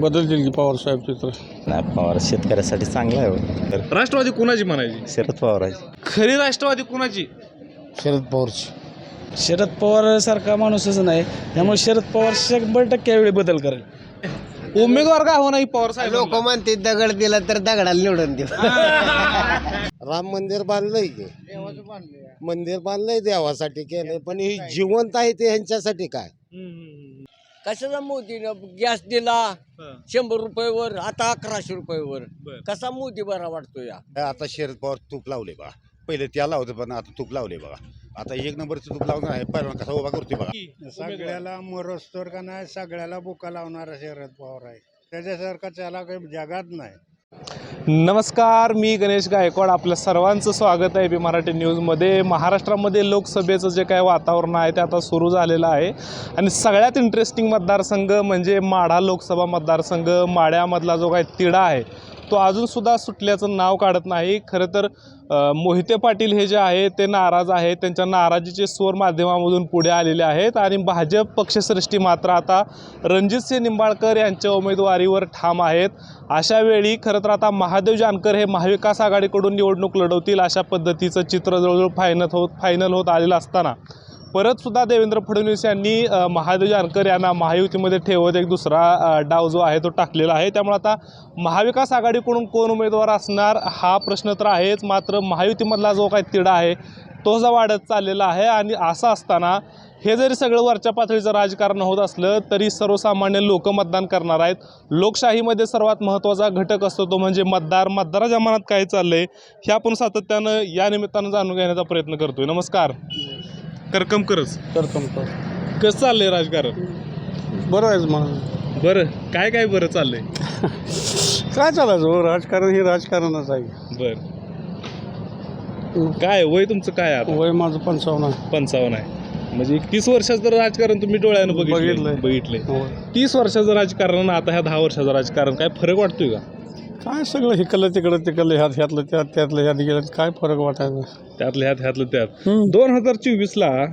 बदलतील की पवार साहेब चित्र नाही पवार शेतकऱ्यासाठी चांगला आहे हो. तर राष्ट्रवादी कुणाची म्हणायची? शरद पवाराची. खरी राष्ट्रवादी कुणाची? शरद पवारची. शरद पवार सारखा माणूसच नाही. त्यामुळे शरद पवार शंभर टक्के यावेळी बदल करेल. उमेदवार का हो नाही पवार साहेब? लोक म्हणते दगड दिला तर दगडाला निवडून देऊ. राम मंदिर बांधलंय की? मंदिर बांधलंय देवासाठी केलंय पण हे जिवंत आहे ते ह्यांच्यासाठी काय? कशाचा मोदीनं गॅस दिला? शंभर रुपयेवर आता अकराशे रुपयेवर. कसा मोदी बरा वाटतो या? आता शरद पवार तूप लावले बघा. पहिले त्याला होते पण आता तूप लावले बघा. आता एक नंबरचं तूप लावणार आहे पहिला कसा उभा करतोय बघा. सगळ्याला मरोस्तोर का नाही सगळ्याला बुका लावणारा शरद पवार आहे. त्याच्यासारखा त्याला काही जगात नाही. नमस्कार मी गणेश गायकवाड. आपल्या सर्वांचं स्वागत आहे बी मराठी न्यूजमध्ये. महाराष्ट्रामध्ये लोकसभेचं जे काय वातावरण आहे ते आता सुरू झालेलं आहे. आणि सगळ्यात इंटरेस्टिंग मतदारसंघ म्हणजे माढा लोकसभा मतदारसंघ. माढ्यामधला जो काही तिढा आहे तो अजूनसुद्धा सुटल्याचं नाव काढत नाही. खरं तर मोहिते पाटील हे जे आहे ते नाराज आहेत. त्यांच्या नाराजीचे स्वर माध्यमामधून पुढे आलेले आहेत. आणि भाजप पक्षश्रेष्ठी मात्र आता रणजितसिंह निंबाळकर यांच्या उमेदवारीवर ठाम आहेत. अशा वेळी खरं तर आता महादेव जानकर हे महाविकास आघाडीकडून निवडणूक लढवतील अशा पद्धतीचं चित्र जवळजवळ फायनल होत फायनल होत आलेलं असताना. परतसुद्धा देवेंद्र फडणवीस यांनी महादेव जानकर यांना महायुतीमध्ये ठेवत एक दुसरा डाव जो आहे तो टाकलेला आहे. त्यामुळे आता महाविकास आघाडीकडून कोण उमेदवार असणार हा प्रश्न तर आहेच. मात्र महायुतीमधला जो काही तिढा आहे तो जा वाढत चाललेला आहे. आणि असं असताना हे जरी सगळं वरच्या पातळीचं राजकारण होत असलं तरी सर्वसामान्य लोक मतदान करणार आहेत. लोकशाहीमध्ये सर्वात महत्त्वाचा घटक असतो तो म्हणजे मतदार. मतदाराच्या मनात काय चाललं आहे हे आपण सातत्यानं या निमित्तानं जाणून घेण्याचा प्रयत्न करतोय. नमस्कार. करकम करच. करतो कसं चाललंय राजकारण? बरं आहे मला बरं. काय काय बरं चाललंय? काय चालायचं हो? राजकारण हे राजकारणच आहे. बरं. काय वय तुमचं काय आता? वय माझं पंचावन्न आहे. पंचावन्न आहे. म्हणजे तीस वर्षाचं राजकारण तुम्ही डोळ्यानं बघितलंय. बघितलंय. बघितलंय. होय. तीस वर्षाचं राजकारण आणि आता ह्या दहा वर्षाचं राजकारण काय फरक वाटतोय का? काय सगळं हिकलं तिकडं तिकडलं ह्यात ह्यातलं त्यात त्यातलं ह्यात गेलं काय फरक वाटायचा त्यातलं ह्यात ह्यातलं त्यात. हम्म. दोन हजार चोवीस ला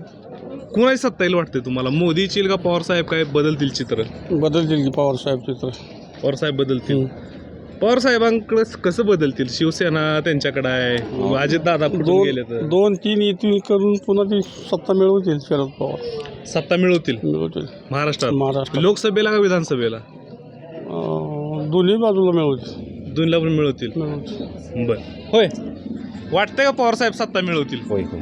कुणाची सत्ता येईल वाटते तुम्हाला? मोदीची येईल का पवार साहेब? काय बदलतील चित्र? बदलतील की पवार साहेब चित्र. पवार साहेब बदलतील. पवार साहेबांकडे कसं बदलतील? शिवसेना त्यांच्याकडे आहे. अजित दादा कुठून गेले तर? दोन दोन तीन येतील करून पुन्हा ती सत्ता मिळवतील शरद पवार. सत्ता मिळवतील? मिळवतील. महाराष्ट्रात? महाराष्ट्रात. लोकसभेला का विधानसभेला? अं, दोन्ही बाजूला मिळवतील. दोन्हीला पण मिळवतील. बर. होय. वाटतंय का पवार साहेब सत्ता मिळवतील? होय होय.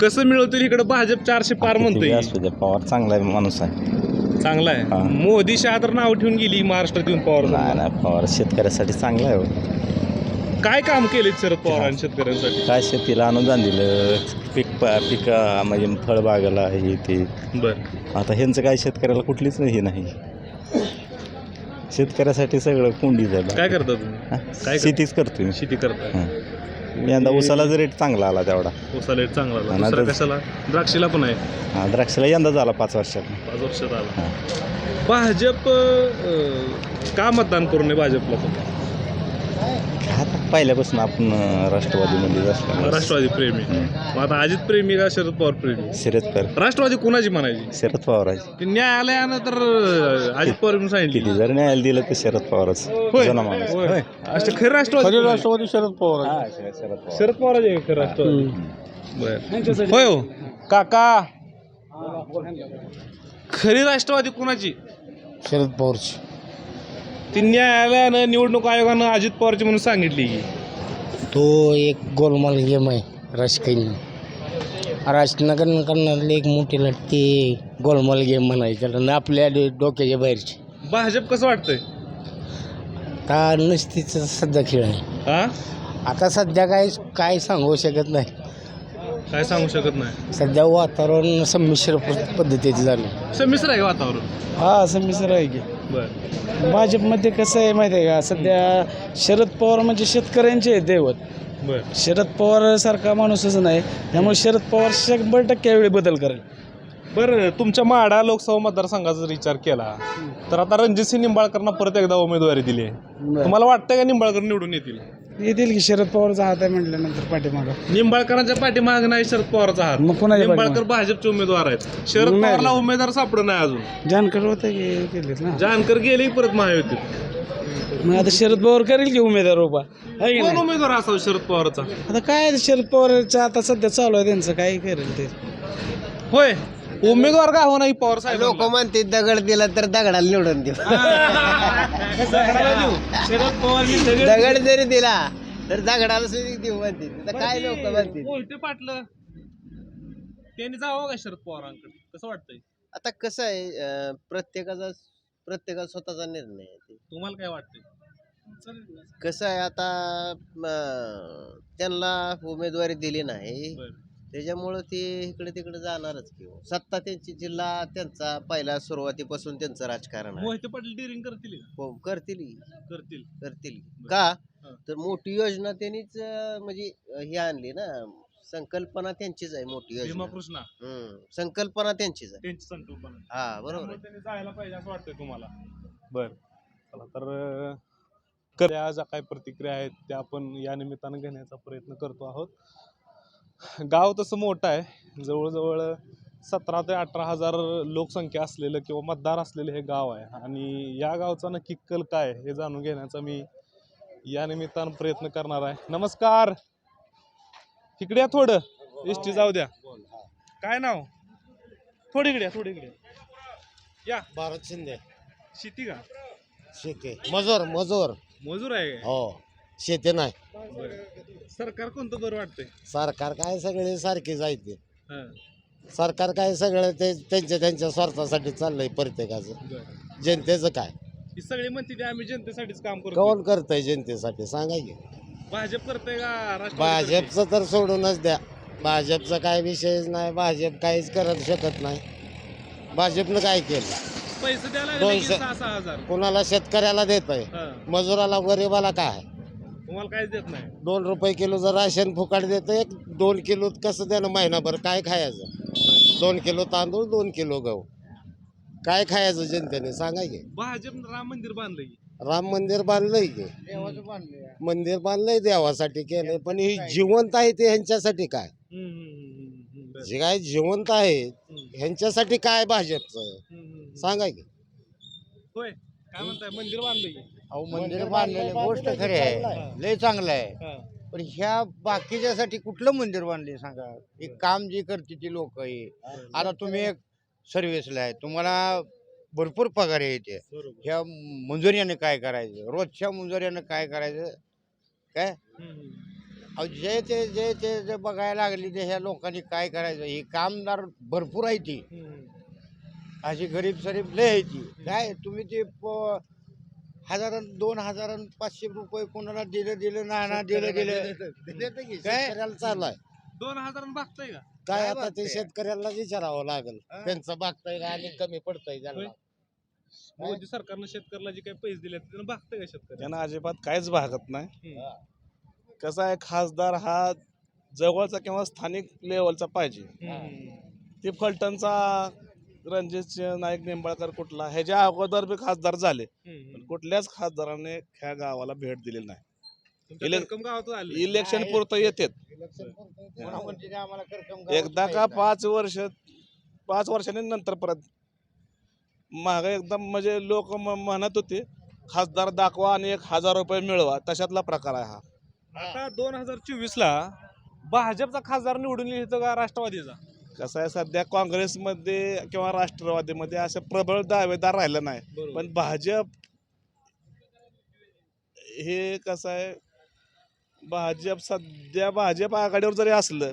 कसं मिळवतील इकडे भाजप चारशे पार म्हणतोय? असू द्या पवार चांगला माणूस आहे. चांगला आहे. मोदी शहा तर नाव ठेवून गेली महाराष्ट्रात येऊन पवार नाही नाही पवार शेतकऱ्यासाठी चांगला आहे हो. काय काम केले शरद पवारांनी शेतकऱ्यांसाठी? काय शेतीला अनुदान दिलं पीक पा पीक म्हणजे फळबागाला हे ते. बर. आता ह्यांचं काय शेतकऱ्याला कुठलीच हे नाही. शेतकऱ्यासाठी सगळं कोंडीच आहे काय करता तुम्ही? काय शेतीच करतोय मी. शेती करताय हां. यंदा उसाला जर रेट चांगला आला तेवढा उसाला रेट चांगला आला. आणि दुसरा आता- कशाला द्राक्षीला पण आहे हा, द्राक्षाला यंदा झाला पाच वर्षात पाच वर्षात आला हां. भाजप अं, का मतदान करू नये भाजपला पण पहिल्यापासून आपण अं, राष्ट्रवादीमध्येच असल्यामुळे. राष्ट्रवादी प्रेमी. मग आता अजित प्रेमी का शरद पवार प्रेमी? शरद पवार. राष्ट्रवादी कुणाची म्हणायची? शरद पवाराची ते न्यायालयानं तर अजित पवार म्हणून सांगितली. किती जर न्यायाला दिलं तर शरद पवारच. होय. जुना माणूस. होय. असं खरं राष्ट्रवादी खरे? राष्ट्रवादी शरद पवार आहे. हा, शरद पवार. शरद पवार आहे खरं राष्ट्रवादी. बर. होय हो. काका. खरी राष्ट्रवादी कुणाची? शरद पवारची. ती न्यायालयानं निवडणूक आयोगानं अजित पवारची म्हणून सांगितली की. तो एक गोलमाल गेम आहे राजकीय. राजकारण करणारे एक मोठी लढती गोलमाल गेम म्हणायची आपल्या डो- डोक्याच्या बाहेरची. भाजप कसं वाटतंय? का नसतीच सध्या खेळ आहे. हा? आता सध्या काय काय सांगू शकत नाही. काय सांगू शकत नाही. सध्या वातावरण संमिश्र प- पद्धतीचं झालं. संमिश्र आहे का वातावरण? हा असं मिसर आहे की. बर. भाजपमध्ये कसं आहे माहिती आहे का? सध्या शरद पवार म्हणजे शेतकऱ्यांचे दैवत. बर. शरद पवार सारखा माणूसच नाही. त्यामुळे शरद पवार शंभर टक्के यावेळी बदल करेल. बरं तुमच्या माढा लोकसभा मतदारसंघाचा जर विचार केला तर आता रणजितसिंह निंबाळकरना परत एकदा उमेदवारी दिली आहे. तुम्हाला वाटतं का निंबाळकर निवडून येतील? येतील की शरद पवारचा हात आहे म्हटल्यानंतर पाठीमागं. निंबाळकरांच्या पाठीमाग नाही शरद पवारचा हात. मग कोणाच्या निंबाळकर भाजपचे उमेदवार आहेत. शरद नाही. पवारला उमेदवार सापडत नाही अजून. जानकर होते की केलेत ना? जानकर गेले परत महायुतीत मग आता शरद पवार करेल की उमेदवार उभा? आहे की कोण नाही? उमेदवार असावा शरद पवारचा? आता काय शरद पवारचं आता सध्या चालू आहे त्यांचं काय करेल ते? होय. उमेदवार का हो नाही पवार साहेब लोक म्हणते दगड दिला तर दगडाला निवडून देऊ. शरद पवार दगड जरी दिला तर दगडाला सुद्धा देऊ म्हणते तर काय लोक म्हणते मोहिते पाटलं. त्यांनी जावं का शरद पवारांकडे? कसं वाटतंय? आता कसं आहे अं, प्रत्येकाचा प्रत्येकाचा स्वतःचा निर्णय आहे ते. तुम्हाला काय वाटतंय? कसं आहे आता त्यांना उमेदवारी दिली नाही. बरं. त्याच्यामुळं ते इकडे तिकडे जाणारच किंवा सत्ता त्यांची जिल्हा त्यांचा पहिला सुरुवातीपासून त्यांचं राजकारण आहे. मोहिते पाटील डिरिंग करतील का? हो, करतील करतील. करतील. का? हं. तर मोठी योजना त्यांनीच अं, म्हणजे अं, हे आणली ना. संकल्पना त्यांचीच आहे मोठी भीमा योजना. कृष्णा हम्म, संकल्पना त्यांचीच आहे. त्यांची संकल्पना. हा बरोबर त्यामुळे. त्यांनी जायला पाहिजे असं वाटतंय तुम्हाला. बर. चला तर अं, ज्या काही प्रतिक्रिया आहेत त्या आपण या निमित्तानं घेण्याचा प्रयत्न करतो आहोत. गाव तसं मोठं आहे. जवळजवळ सतरा ते अठरा हजार लोकसंख्या असलेलं किंवा मतदार असलेलं हे गाव आहे. आणि या गावचा नक्की कल काय हे जाणून घेण्याचा मी या निमित्तानं प्रयत्न करणार आहे. नमस्कार. इकडे या थोडं. एस टी जाऊ द्या. काय नाव? थोडी इकडे या, थोडी इकडे या. भारत शिंदे. शेती का? शेती. मजूर मजूर. मजूर आहे काय? हो. शेती नाही. सरकार कोणतं बरं वाटतंय? सरकार काय सगळे सारखीच आहे ते. हां, सरकार काय सगळं ते त्यांच्या त्यांच्या स्वार्थासाठी चाललंय प्रत्येकाचं. बरं. जनतेचं काय? ही सगळी म्हणते ते आम्ही जनतेसाठीच काम करतो कौन करतंय जनतेसाठी? सांगा की. भाजप करतंय का राष्ट्रवादी करतंय? भाजपचं तर सोडूनच द्या. भाजपचा काय विषयच नाही. भाजप काहीच करत शकत नाही. भाजपनं काय केलं? पैसे द्यायला लागले की दोनशे- सहा सहा हजार. कोणाला शेतकऱ्याला देत आहे हां, मजुराला गरीबाला काय? तुम्हाला काहीच देत नाही. दोन रुपये किलो जर राशन फुकाट देतं एक दोन किलो कसं देणं महिनाभर? काय खायचं? दोन किलो तांदूळ दोन किलो गहू. काय खायचं जनतेने? सांगा की. भाजप राम मंदिर बांधलंय. की. राम मंदिर बांधलंय की. मंदिर बांधलंय देवासाठी केलंय पण ही जिवंत आहे ते ह्यांच्यासाठी काय. जे काय जिवंत आहे ह्यांच्यासाठी काय भाजपचं. सांगा की. होय काय म्हणताय? मंदिर बांधलंय. की अहो मंदिर बांधलेली गोष्ट खरी आहे. लय चांगलं आहे पण ह्या बाकीच्यासाठी कुठलं मंदिर बांधले सांगा? हे काम जे करते ती लोक आहे आता तुम्ही एक सर्व्हिसला आहे. तुम्हाला भरपूर पगार येते ह्या मंजुऱ्याने काय करायचं? रोजच्या मंजुऱ्यानं काय करायचं? काय. अहो जे ते जे ते जे बघायला लागली ते ह्या लोकांनी काय करायचं? हे कामदार भरपूर आहे ती. अशी गरीब सरीब लय आहे ती. काय? तुम्ही ते हजारान दोन हजारान पाचशे रुपये कोणाला दिलं दिलं ना ना दिलं दिलं. काय? शेतकऱ्याला चालू आहे दोन हजार का? काय आता ते? शेतकऱ्याला विचारावं लागेल. त्यांचं बागताय का आणि कमी पडतंय. त्यांना? मोदी सरकारनं शेतकऱ्याला जे काही पैसे दिले त्यानं बघताय का शेतकरी त्यांना अजिबात काहीच भागत नाही. कसं आहे खासदार हा जवळचा किंवा स्थानिक लेवलचा पाहिजे. ते फलटणचा रणजित नाईक निंबाळकर कुठला ह्याच्या अगोदर बी खासदार झाले पण कुठल्याच खासदाराने ह्या गावाला भेट दिलेली नाही. इले- इलेक्शन पुरतं येतात. कोणा म्हणते ते आम्हाला करकम गावात एकदा का. पाच वर्ष पाच वर्षांनी नंतर परत माग एकदम म्हणजे लोक म्हणत होते खासदार दाखवा आणि एक हजार रुपये मिळवा तशातला प्रकार आहे हा. आता दोन हजार चोवीस ला भाजपचा खासदार निवडून येतो का राष्ट्रवादीचा? कसं आहे सध्या काँग्रेसमध्ये किंवा राष्ट्रवादीमध्ये असं प्रबळ दावेदार राहिलं नाही. पण भाजप हे कसं आहे भाजप सध्या भाजप आघाडीवर जरी असलं.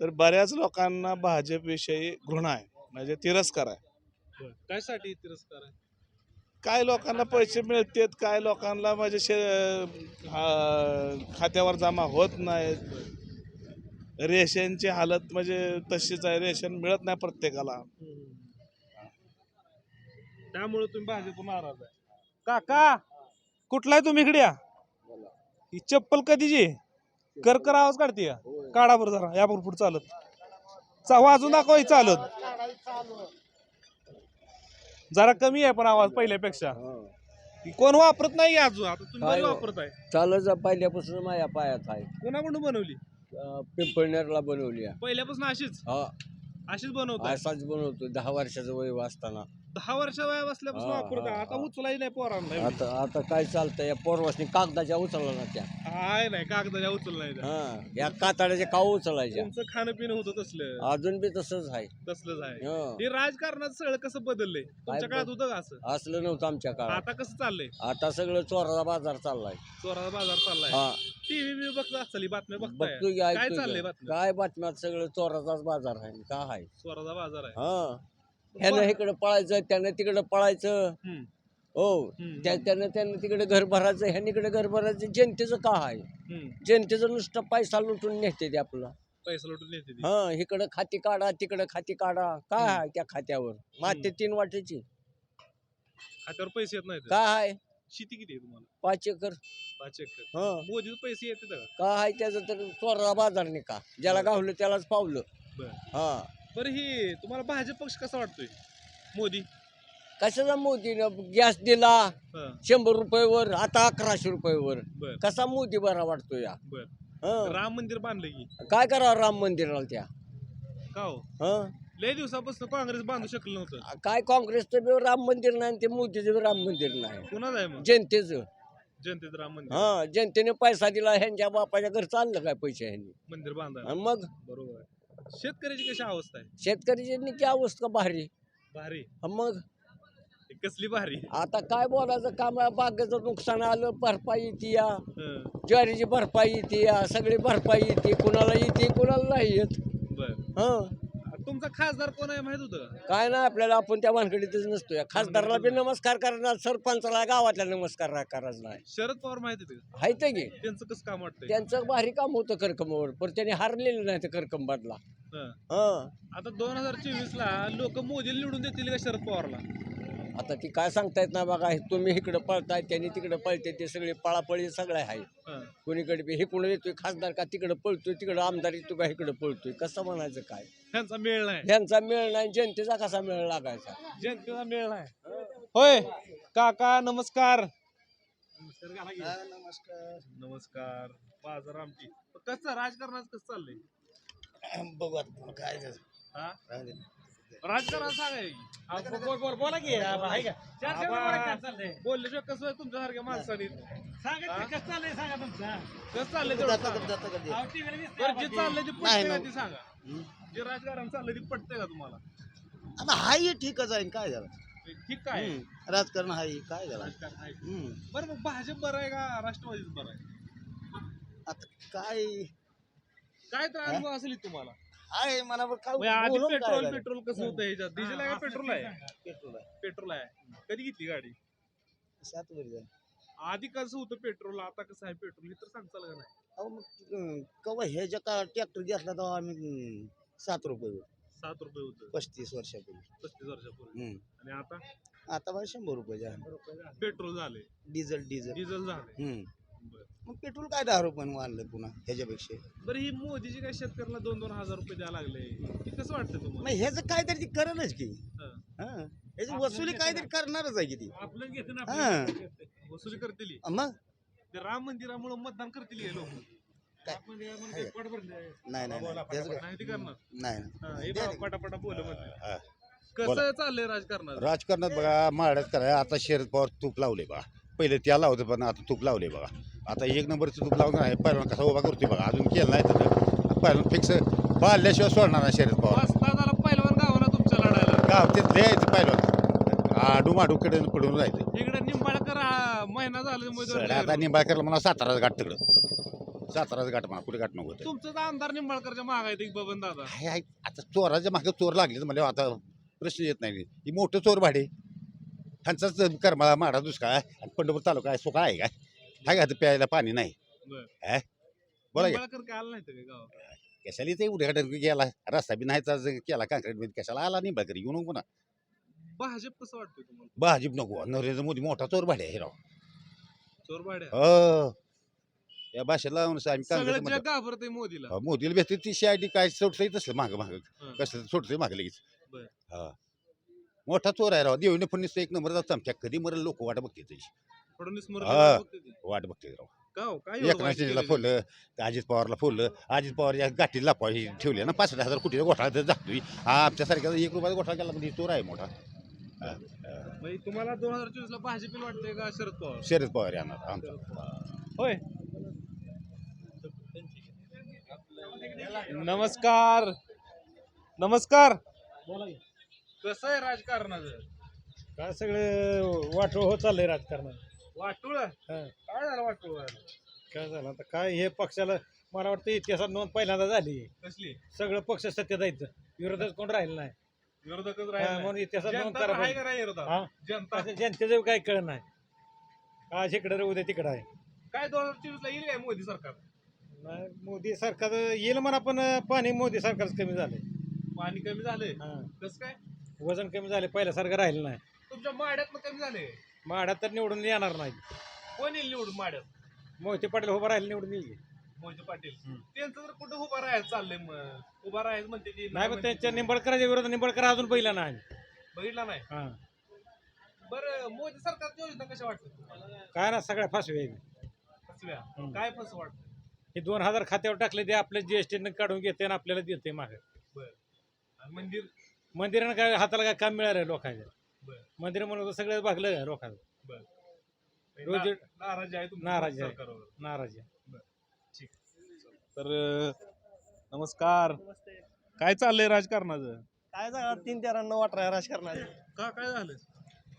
तर बऱ्याच लोकांना भाजपविषयी घृणा आहे म्हणजे तिरस्कार आहे बरं. कायसाठी तिरस्कार आहे काय लोकांना पैसे मिळतात काय लोकांना म्हणजे शे खात्यावर जमा होत नाहीत रेशनची हालत म्हणजे तशीच आहे. रेशन मिळत नाही प्रत्येकाला. त्यामुळे तुम्ही भाजप नाराज आहे. काका कुठला आहे तुम्ही इकडे या? ही चप्पल कधीची कर कर आवाज काढते का काढा बरं जरा या बरोबर पुढे चालत. चा वाजून दाखवा ही चालत. जरा कमी आहे पण आवाज पहिल्यापेक्षा. कोण वापरत नाही अजून. आता तुम्ही बरी हो? वापरताय. चालत पहिल्यापासून माझ्या पायात आहे. कोणाकडून बनवली? पिंपळनेरला बनवली आहे. पहिल्यापासून अशीच? हा. अशीच बनवताय? असाच बनवतो दहा वर्षाचं वय असताना दहा वर्ष वया बसल्यापासून हा, वापरताय हा, आता हा. उचलाय नाही पोरांना एवढी. आता आता काय चालतंय? या पोरवासनी कागदाच्या उचलला ना त्या हाय नाही कागदाच्या उचल नाही त्या. हा या कातड्याच्या काव उचलायच्या? तुमचं खाणं पिणं होतं तसलं. अजून बी तसंच आहे. तसलंच आहे. हं. हे राजकारणात सगळं कसं बदललंय? तुमच्या काळात होतं का असं? असलं नव्हतं आमच्या काळात. आता कसं चाललंय? आता सगळं चोराचा बाजार चाललाय. चोराचा बाजार चाललाय. हा. टीव्ही बी बघत असाल बातम्या बघताय. बघतोय की काय ऐकतोय चाललंय की. बातम्या? काय बातम्यात सगळं चोराचाच बाजार आहे का आहे? चोराचा बाजार आहे. हा. ह्यानं इकडे पळायचं त्यानं तिकडे पळायचं. हो. त्या त्यानं त्यानं तिकडे घर भरायचं ह्यानं इकडे घर भरायचं. जनतेचं का आहे. जनतेचं नुसतं पैसा लुटून नेते ते आपलं. पैसा लुटून येते ती. हा इकडं खाती काढा तिकडं खाती काढा. काय आहे त्या खात्यावर? माते तीन वाटेची. खात्यावर पैसे येत नाहीत. काय आहे? शेती किती आहे तुम्हाला? पाच एकर. पाच एकर. हा. पैसे येते का? काय आहे त्याचं तर चोरा बाजार नाही का ज्याला गावलं त्यालाच पावलं. बरं. हा. बरं ही तुम्हाला भाजप पक्ष कसा वाटतोय? मोदी. कशाचा मोदीनं गॅस दिला? हा, शंभर रुपयावर आता अकराशे रुपयावर. बर. कसा मोदी बरा वाटतो या? बर. हं. राम मंदिर बांधलं की. काय करावं राम मंदिराला त्या? का हो? हं? लय दिवसापासून काँग्रेस बांधू शकलं नव्हतं. काय काँग्रेसचं बी राम मंदिर नाही आणि ते मोदीचं बी राम मंदिर नाही. कुणाच आहे मग? जनतेचं. राम मंदिर. हा जनतेने पैसा दिला ह्यांच्या बापाच्या घर चाललं काय पैसे ह्यांनी? मंदिर बांधा आणि मग? बरोबर आहे. शेतकऱ्याची कशी अवस्था आहे? शेतकऱ्याची अवस्था भारी. भारी. मग? कसली भारी? आता काय बोलायचं? काम आहे, बागेचं नुकसान आलं भरपाई येते या. ज्वारीची भरपाई येते या सगळी भरपाई येते. कुणाला येते कुणाला नाही येत. बर. हं. तुमचा खासदार कोण आहे माहीत होतं? का काय ना आपल्याला आपण त्या भानगडीतच नसतो. या खासदाराला बी नमस्कार करणार सरपंचाला गावातल्या नमस्कार करायचा नाही. शरद पवार माहीत होते का? हाय ते गे त्यांचं कसं काम वाटतंय? त्यांचं भारी काम होतं करकमावर पण त्याने हारलेलं नाही ते करकम बदला हं. हं. आता दोन हजार चोवीस ला लोक मोदीला निवडून देतील का शरद पवारला? आता ती काय सांगता येत ना बघा हे तुम्ही इकडं पळताय त्यांनी तिकडं पळते ते सगळे पळापळी सगळे आहे हं. कोणीकडे बी इकडं येतोय खासदार का तिकडं पळतोय तिकडं आमदार येतो का इकडं पळतोय कसं म्हणायचं काय? त्यांचा मेळ नाही. ह्यांचा मेळ नाही जनतेचा कसा मेळ लागायचा? जनतेचा मेळ नाही. होय काका नमस्कार. नमस्कार. नमस्कार बाजार आमची. कसं राजकारणात कसं चाललंय? बघू आता काय. हा. राजकारण सांगाय बोला की कसं आहे तुमच्यासारख्या माणसाने? कसं चाललंय तेवढं सांगा. बरं, जे चाललंय ते पटतंय का ते सांगा? जे राजकारण चाललंय ते पटतंय का तुम्हाला? आता हाय ठीकच आहे काय झालं? ठीक काय? आहे? राजकारण हाय काय झालं? राजकारण आहे. बरं मग भाजप बरं आहे का राष्ट्रवादीच बरं आहे? आता काय? काय तर अनुभव असेल तुम्हाला? आहे मला काय म्हणजे आधी बोलून काय पेट्रोल? पेट्रोल कसं होतं ह्याच्यात? डिझेल आहे का पेट्रोल आहे? पेट्रोल आहे. पेट्रोल आहे. कधी घेतली गाडी? सात वर जाईल. आधी कसं होतं पेट्रोल आता कसं आहे पेट्रोल? हे तर सांगताल का नाही? अहो मग अं, कवा हे जे का ट्रॅक्टर घेतला तेव्हा आम्ही अं, सात रुपये होते. सात रुपये होतं. पस्तीस वर्षापूर्वी. पस्तीस वर्षापूर्वी. हम्म. आणि आता? आता शंभर रुपये झाले. पेट्रोल झाले. Diesel diesel. डिझेल झाले. हम्म. मग पेट्रोल काय दहा रुपयाने वाढलं पुन्हा ह्याच्यापेक्षा बरं ही मोदीची काय शेतकऱ्याला दोन दोन हजार रुपये द्यायला लागले हे कसं वाटतं मग तुम्हाला ह्याचं काहीतरी ती करणच की हं. हा ह्याची वसुली काहीतरी करणारच आहे की ती आपलं घेतं ना. आपलं. वसुली करतील. मग ते राम मंदिरामुळे मतदान करतील हे लोक काय? नाही नाही नाही त्याचं काय- नाही ते करणार नाही हा, नाही. हे द्या बघा, ते. पटापटा बोल म्हणते हा. कसं चाललंय राजकारणात राजकारणात बघा माड्यात करा आता शरद पवार तूप लावले बघा पहिले त्याला होतं पण आता तूप लावले बघा. आता एक नंबरचं तूप लावून आहे पहिला कसा उभा करतोय बघा अजून केलं नाही तर पहिला फिक्स बांधल्याशिवाय सोडणार नाही शरद पवार. वाजता झाला पहिलवान गावाला तुमच्या लढायला. गाव ते लिहायचं पहिलं आडू माडूकडे पडून राहायचं इकडे निंबाळकर महिना झाला आता निंबाळकरला मला साताराच गाठ तिकडं. साताराच गाठ म्हणा कुठे गाठ नव्हतं तुमचं आमदार निंबाळकरच्या माग आहे बबन दादा. आता चोराच्या मागे चोर लागले म्हणजे आता प्रश्न येत नाही. ही मोठं चोर भाडे. ह्यांचाच कर्मा माडा दुष्काळ आहे आणि पंढरपूर तालुका आहे सोका आहे काय? हाय का आता प्यायला पाणी नाही. बरं. हा? बोला की. निंबाळकर काय आला नाही तर गावात? कशाला ते उद्घाटन गेला रस्ता बी नाहीचा ज- केला काँक्रीटमध्ये कशाला आला नाही? बकरी येऊ नको ना भाजप कसं वाटतंय तुम्हाला? भाजप नको. नरेंद्र मोदी मोठा चोर भाडे आहे राव. चोरबाड्या हो. या भाषेला लावून आम्ही सगळं काँग्रेस जग घाबरतंय मोदीला. हो, मोदीला भेटते ती आयडी काय सोडतंय तसलं मागं मागं. हं. कसं सोडतंय मागं लगेच. बरं. हा. मोठा चोर आहे राव. देवने फडणवीस एक नंबरचा चमच्या कधी मरेल लोक वाट बघते त्याची. फडणवीस हा. मरला बघते ते. वाट बघते राव. का हो? काय एवढं एकनाथ वाईट शिंदेला केलं फोडलं तर अजित पवारला फोडलं अजित पवार या गाठी लापा हे ठेवले ना पाच हजार कोटी घोटाळा तर जातोय हा आमच्यासारख्या एक रुपयाचा घोटाळा केला म्हणजे चोर आहे मोठा. हा, हा. म्हणजे तुम्हाला दोन हजार चोवीस ला भाजपील वाटतंय का शरद पवार? शरद पवार येणार आमचा. होय. नमस्कार. नमस्कार. कसं आहे राजकारणाचं? काय सगळे वाटो होत चाललंय राजकारणात. वाटूळ? काय झालं वाटूळ काय झालं? आता काय हे पक्षाला मला वाटतं इतिहासात नोंद पहिल्यांदा झाली कसली? सगळं पक्ष सत्तेत जायचं विरोधात कोण राहिलं नाही. विरोधकच हा, राहिले म्हणून इतिहासात नोंद जनता करा आहे पाहिजे. का नाही विरोधात? हा? जनता? असं जनतेचं काही कळ नाही. आज इकडे रे उद्या तिकडं आहे. काय दोन हजार चोवीस ला येईल काय मोदी सरकार? नाही, मोदी सरकार येईल म्हणा पण पाणी मोदी सरकारच कमी झालंय. पाणी कमी झालंय? हा. कसं काय? वजन कमी झाले पहिल्यासारखं राहिलं नाही. तुमच्या माड्यात कमी झाले. माड्यात तर निवडून येणार नाही. कोण येईल निवडून माड्यात? मोहिते पाटील उभं राहिले निवडून येईल. मोहिते पाटील. त्यांचं जर कुठं उभा राहायचं चाललंय मग? उभा राहायचं म्हणते ती नाही पण त्यांच्या. निंबळकरांच्या विरोधात निंबळकर अजून पहिला नाही. बघितला नाही? हा. बरं मोदी सरकारच्या योजना कशा वाटतात तुम्हाला? काय ना सगळ्या फासवे. फसव्या? हम्म. काय फस वाटतं? हे दोन हजार खात्यावर टाकले ते आपल्या जीएसटी काढून घेते आणि आपल्याला देते मागे. आणि मंदिर मंदिरानं काय हाताला काय काम मिळालं लोकांच्या बरं. मंदिर म्हणून तर सगळं भागलं लोकांचं. रोज- नाराजी आहे नाराजी आहे. सरकारवर. नाराज आहे. तर अं, नमस्कार. काय चाललंय राजकारणाचं? काय सांगा तीन तेरांना वाट राजकारणात का काय झालं?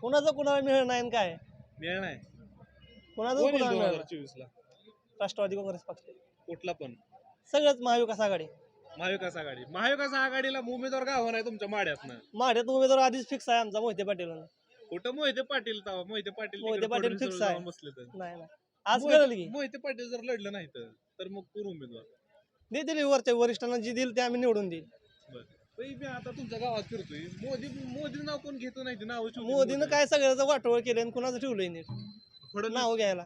कुणाचं कुणाला मिळणार नाही आणि काय? मिळ नाही. कुणाचं कोण येईल कुणाला दोन मिळणार हजार चोवीस ला राष्ट्रवादी काँग्रेस पक्ष. कुठला पण? सगळंच महाविकास आघाडी. महाविकास आघाडी. महाविकास आघाडीला उमेदवार गाव नाही तुमच्या माड्यातनं? माढ्यात उमेदवार आधीच फिक्स आहे आमचा मोहिते पाटील कुठं मोहिते पाटील तवा मोहिते पाटील मोहिते पाटील fix जवळ आहे. बसले तर नाही नाही. आज कळलं की. मोहिते पाटील जर लढलं नाही तर तर मग कोण उमेदवार? देतील वरच्या वरिष्ठांना जी देईल ते आम्ही निवडून देईल. बाई, मी आता तुमच्या गावात फिरतोय. मोदी मोदी नाव कोण घेतो नाही ते नाव मोदीनं काय सगळ्याचं वाटोळ केलं आणि कुणाचं ठेवलंय नीट? नाव घ्यायला.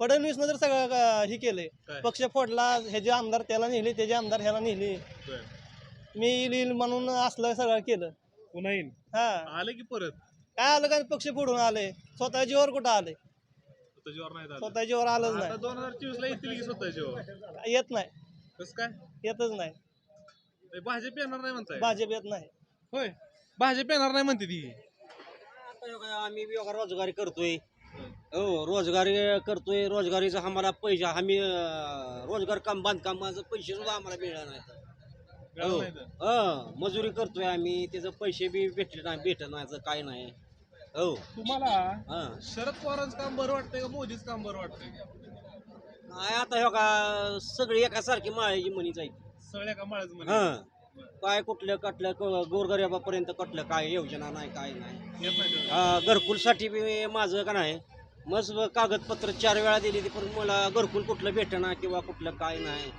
फडणवीसनं तर सगळं का- हे केलंय? पक्ष फोडला ह्याचे आमदार त्याला नेले त्याचे आमदार ह्याला नेले मी येईल येईल म्हणून असलं सगळं केलं. पुन्हा येईन? हा. आलं की परत? काय आलं काय पक्ष फोडून आले. स्वतः जीवावर कुठं आले? स्वतःच्यावर नाही झालं. स्वतः जीवावर आलंच आता नाही. दोन हजार चोवीस ला येतील की स्वतःच्यावर येत नाही. कसं काय? येतच नाही. भाजप येणार नाही म्हणताय. भाजप येत नाही. होय. भाजप येणार नाही म्हणते ती. आम्ही रोजगारी करतोय. हो रोजगारी करतोय. रोजगारीचा आम्हाला पैसे आम्ही अं, रोजगार काम बांधकामाचं पैसे सुद्धा आम्हाला मिळणार नाही हो. नाही तर. हा, मजुरी करतोय आम्ही. त्याचं पैसे बी भेटले नाही भेटण्याचं काय नाही. हो. तुम्हाला हा. शरद पवारांचं काम बरं वाटतंय का मोदीच काम बरं वाटतंय? काय आता हो का सगळी एकासारखी माळ्याची म्हणीच आहे. सगळ्या कमाळाच हा. म्हणे काय कुठलं कटलं क- गोरगरिबापर्यंत कटलं काय योजना नाही काय नाही. येत नाही. हा, घरकुलसाठी बी माझं का नाही? मस्त कागदपत्र चार वेळा दिली ती पण मला घरकुल कुठलं भेटना किंवा कुठलं काय नाही.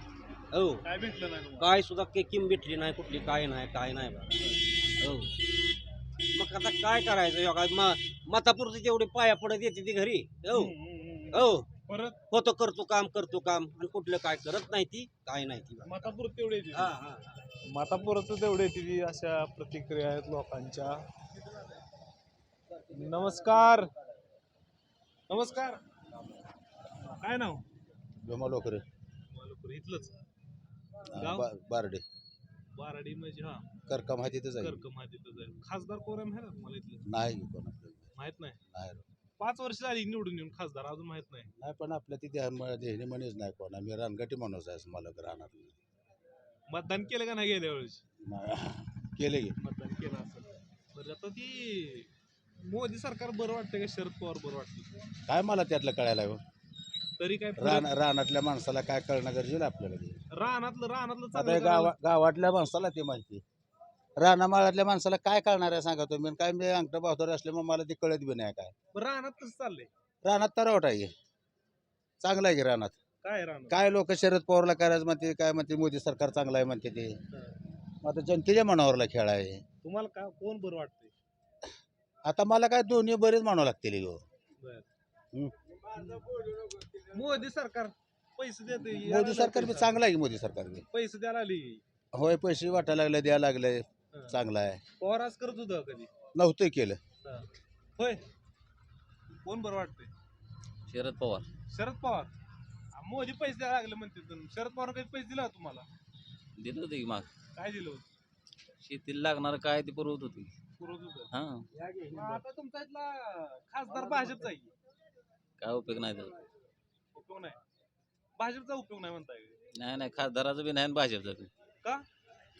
हो. काय भेटलं नाही तुम्हाला? काय सुद्धा के किम भेटली नाही कुठली काय नाही काय नाही बा. हो. मग आता काय करायचं? ह्यो काय म- मतापुरती तेवढी पाया पडत येते ती घरी. हो. हो. परत? होतो करतो काम करतो काम. आणि कुठलं काय करत नाही ती काय नाही ती बा. मातापूर तेवढे येते. हा हा. मातापुरात तेवढे ती अशा प्रतिक्रिया आहेत लोकांच्या. नमस्कार. नमस्कार. काय नाव? भीमा लोकरे. मालूपूर इथलंच. गाव? बारडे. बाराडी म्हणजे हा. करका माहिती तिथंच कर्क माहितीतच आहे. खासदार कोण आहे ना तुम्हाला इथलं? नाही कोण आपल्याला माहीत नाही? नाही. पाच वर्ष झाली निवडून येऊन खासदार अजून माहीत नाही. नाही पण आपल्या तिथे देहनी म्हणेच नाही कोण. आम्ही रानगटी माणूस आहे मला राहणार मतदान केलं का नाही गेल्या वेळेस? केले की. मतदान केलं असेल. बरं आता ती मोदी सरकार बरं वाटतं का? शरद पवार बरं वाटतं? काय मला त्यातलं कळायला हो? तरी काय रान रानातल्या माणसाला काय कळणं गरजेचं आहे आपल्याला ते. रानातलं रानातलं आता हे गावा गावातल्या माणसाला ते माहिती रानामाळातल्या माणसाला काय कळणार आहे सांगा तुम्ही? आणि काय मी अंगठा भावतर असल्यामुळे मला ते कळत बी नाही काय. बरं, रानात कसं चाललंय. रानात तरवट आहे. चांगलं आहे की रानात? काय रानात? काय लोक शरद पवारला करायचं म्हणते काय म्हणते मोदी सरकार चांगलं आहे म्हणते ते? मग आता जनतेच्या मनावरला खेळ आहे. तुम्हाला का कोण बरं वाटतंय? आता मला काय दोन्ही बरेच म्हणावं लागतील हो. मोदी सरकार पैसे देते मोदी सरकार बी चांगलं आहे की मोदी सरकार बी पैसे द्यायला आली. होय पैसे वाटायला लागले द्यायला लागले. चांगलं आहे. पवार आज करत होतं कधी? नव्हतं केलं. होय. कोण बरं वाटतंय? शरद पवार. शरद पवार. आ, मोदी पैसे द्यायला लागले म्हणते तर. शरद पवार काही पैसे दिला तुम्हाला? दिलं होतं की माग. काय दिलं होतं? शेतीला लागणार काय ते पुरवत होतं. हा. मग आता तुमचा इथला खासदार भाजपचा आहे काय उपयोग नाही त्याचा. उपयोग नाही. भाजपचा उपयोग नाही म्हणताय नाही नाही खासदाराचं बी नाही आणि भाजपचं बी. का?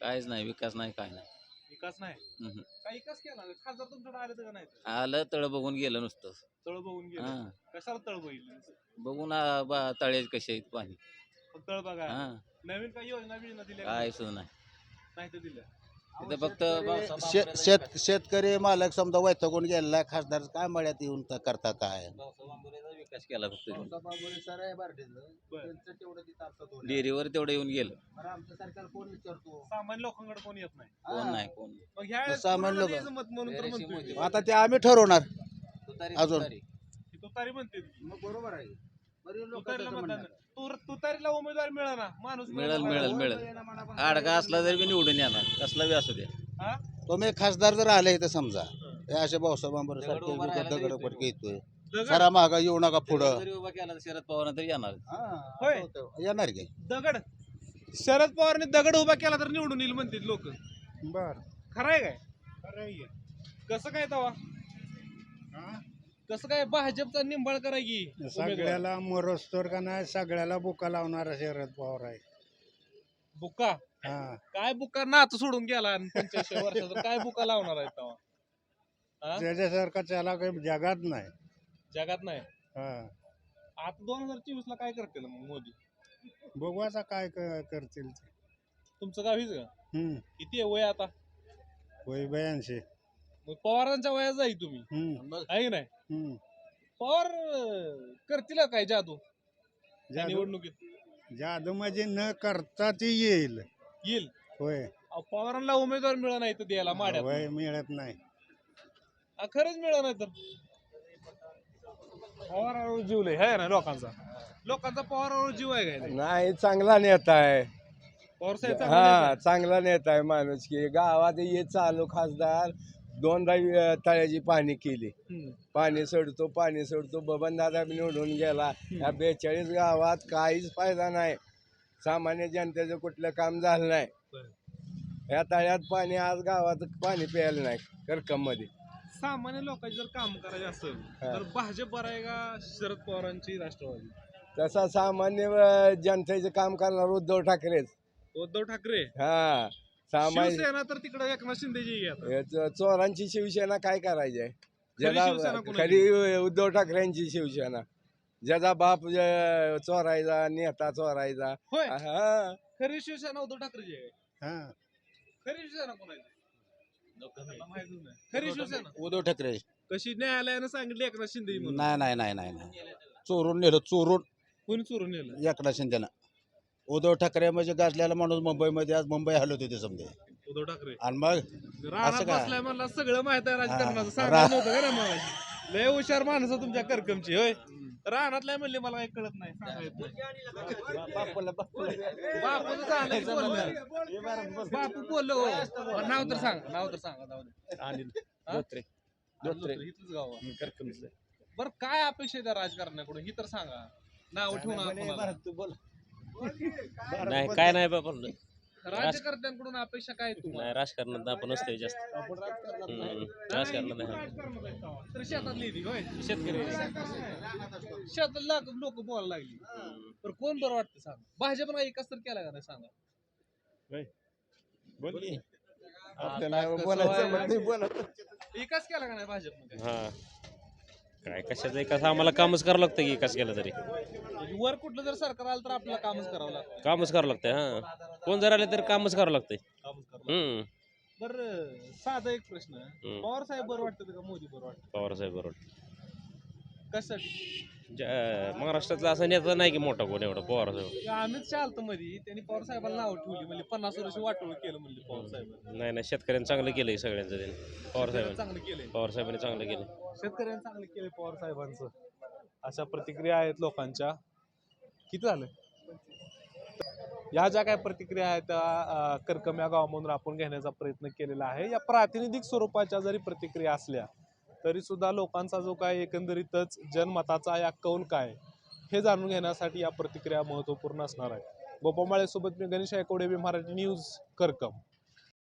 काहीच नाही विकास नाही काय नाही. विकास नाही? हम्म. काय विकास केला? खासदार तुमच्याकडे आले तर का नाही? आलं तळ बघून गेलं नुसतं. तळ बघून गेलं. हा. कशाला तळ बघितलं बघून आ, बा- तळे कसे आहेत पाणी. तळ बघा. हा. नवीन काही योजना बियोजना दिल्या का? काय सुद्धा नाही. नाही तर दिल्या. फक्त शेत शेतकरी मालक समजा वैतगून गेलेला खासदार काय मळ्यात येऊन त- करता काय विकास केला फक्त. डेअरीवर तेवढं येऊन गेलं सामान्य लोकांकडे कोण येत नाही कोण नाही कोण नाही. मग ह्या वेळेस सामान्य लोकं. द्यायचं मत म्हणून तर रेशीम म्हणतोय होती. आता ते आम्ही ठरवणार तुतारी- अजून. तुतारी. की तुतारी म्हणते बरोबर आहे तुतारीला मतदान. तू तुतारीला उमेदवार मिळाला माणूस मिळेल. मिळाला. मिळेल आडका असला तरी बी निवडून येणार कसला बी असू द्या हा? तुम्ही खासदार जर आले इथं समजा हे. असे भाऊसाहेब आंबरे दगड उभा सारखे राहायला दगड तरी पडके येतोय. दगड? सरा महागा येऊ नका पुढं. जरी उभा केला तर शरद पवार तरी येणार. होय. येणार की? दगड? शरद पवारने दगड उभा केला तर निवडून येईल म्हणते लोक. बर. खरं आहे काय? खरं आहे. कसं काय तवा? हा? कसं काय भाजपचा निंबाळकर आहे की? उमेदवार? सगळ्याला मरोस्तोर का नाही सगळ्याला बुका लावणारा शरद पवार आहे. बुक्का हा. काय बुक्का नाच सोडून गेला पंच्याऐंशी वर्षाचा काय बुका लावणार आहे हा? त्याच्यासारखा त्याला काही जगात नाही. जगात नाही? हा. आता दोन हजार चोवीस ला काय करतील मग मोदी? बघू आता काय क- करतील ते. तुमचं गावीच का? हम्म. किती आहे वय आता? होय बयानशे मग पवारांच्या वयात जाई तुम्ही. हम्म. आहे की नाही? हम्म. पवार अं, करतील काय जादू? या जादू निवडणुकीत. जादू म्हणजे न करता ती येईल. येईल. होय. अहो, पवारांना उमेदवार मिळत नाही तर द्यायला माड्यात. होय मिळत नाही. हा, खरंच मिळत नाही तर. पवारावर जीव लय. आहे ना लोकांचा? लोकांचा पवारावर जीव आहे काय नाही चांगला नेता आहे. पवार साहेब चांगले हा नेते. चांगला नेता आहे माणूस की. गावात ये चालू खासदार. दोनदा तळ्याची पाणी केली. पाणी सोडतो पाणी सोडतो बबन दादा निवडून गेला. या बेचाळीस गावात काहीच फायदा नाही. सामान्य जनतेचं कुठलं काम झालं नाही. या तळ्यात पाणी आज गावात पाणी प्यायला नाही करकममध्ये सामान्य लोकांचे जर काम करायचे असेल तर भाजप बरं आहे का शरद पवारांची राष्ट्रवादी? तसा सामान्य जनतेचं काम करणार उद्धव ठाकरेच. उद्धव ठाकरे? हा. सामान्य शिवसेना तर तिकडे एकनाथ शिंदेची चोरांची शिवसेना काय करायची आहे ज्याला कोणाची? खरी उद्धव ठाकरेंची शिवसेना. ज्याचा बाप अं, चोरायचा नेता चोरायचा. होय. हा. खरी शिवसेना उद्धव ठाकरेची आहे. हा. खरी शिवसेना कोणाची मला माहितीच नाही. खरी शिवसेना. उद्धव ठाकरे. कशी न्यायालयानं सांगितलं एकनाथ शिंदे म्हणून? नाही नाही नाही नाही नाही. चोरून नेलं चोरून. कोणी चोरून नेलं? एकनाथ शिंदेनं. उद्धव ठाकरे म्हणजे गाजलेला माणूस मुंबईमध्ये आज मुंबई हलवत होते समजे. उद्धव ठाकरे. आणि मग असं काय? बसलाय मला सगळं माहीत आहे राजकारणाचं हा, सांगायला रा- नव्हतं का रे मला लय हुशार माणसं तुमच्या करकमची होय. रानातल्या म्हणले मला काही कळत नाही सांगायचं नाही. बापूचं झालं की बोललं. बापू बोललो हो. नाव तर सांग नाव तर सांगा नाव धोत्रे. धोत्रे. इथलंच गाव आहे. बरं काय अपेक्षा आहे त्या राजकारणाकडून? ही तर सांगा. नाव ठेवून आपण नाही काय नाही बाबा राजकारण्यांकडून अपेक्षा काय तुम्हाला? नाही राजकारणात आपण नसतोय जास्त. आपण राजकारणात हम्म. नाही. राजकारणात नाही, नाही. राजकारणात आहे तेव्हा. तर शेतातली येते होय? शेतकरी. शेतातला लोक बोलायला लागली. तर कोण बरं वाटतं सांग? भाजप नाही विकास तर केला का नाही सांगा? विकास केला का नाही भाजपमध्ये हा. काय कशाचं विकास आम्हाला कामच करावं लागतं की विकास केला तरी. म्हणजे वर कुठलं जर सरकार आलं तर आपल्याला कामच करावं लागतं. कामच करावं लागतंय हा. कोण जर आले तर कामच करावं लागतंय. कामच करावं हम्म. बरं साधा एक प्रश्न. पवार साहेब बरं वाटतं का? मोदी बरं वाटतं पवार साहेब बरोबर कशासाठी ज्या- महाराष्ट्रातला असा नेता नाही की मोठा कोण एवढा पवार साहेब. अमित शहा आलतं मध्ये त्यांनी पवार साहेबांना नाव ठेवली. म्हणजे पन्नास वर्ष वाटोळ केलं म्हणजे पवार साहेब नाही नाही शेतकऱ्यांनी चांगलं केलंय सगळ्यांचं त्यांनी. पवार साहेबांनी. चांगलं केलंय. पवार साहेबांनी चांगलं केलं शेतकऱ्यांनी चांगलं केलंय पवार साहेबांचं. अशा प्रतिक्रिया आहेत लोकांच्या. किती झालं? या ज्या काही प्रतिक्रिया आहेत त्या अ, करकम या गावामधून आपण घेण्याचा प्रयत्न केलेला आहे. या प्रातिनिधिक स्वरूपाच्या जरी प्रतिक्रिया असल्या तरी सुद्धा लोकांचा जो काय एकंदरीतच जनमताचा या कौल काय हे जाणून घेण्यासाठी या प्रतिक्रिया महत्त्वपूर्ण असणार आहे. गोपामाळेसोबत मी गणेश आयकोडे बी मराठी न्यूज करकम.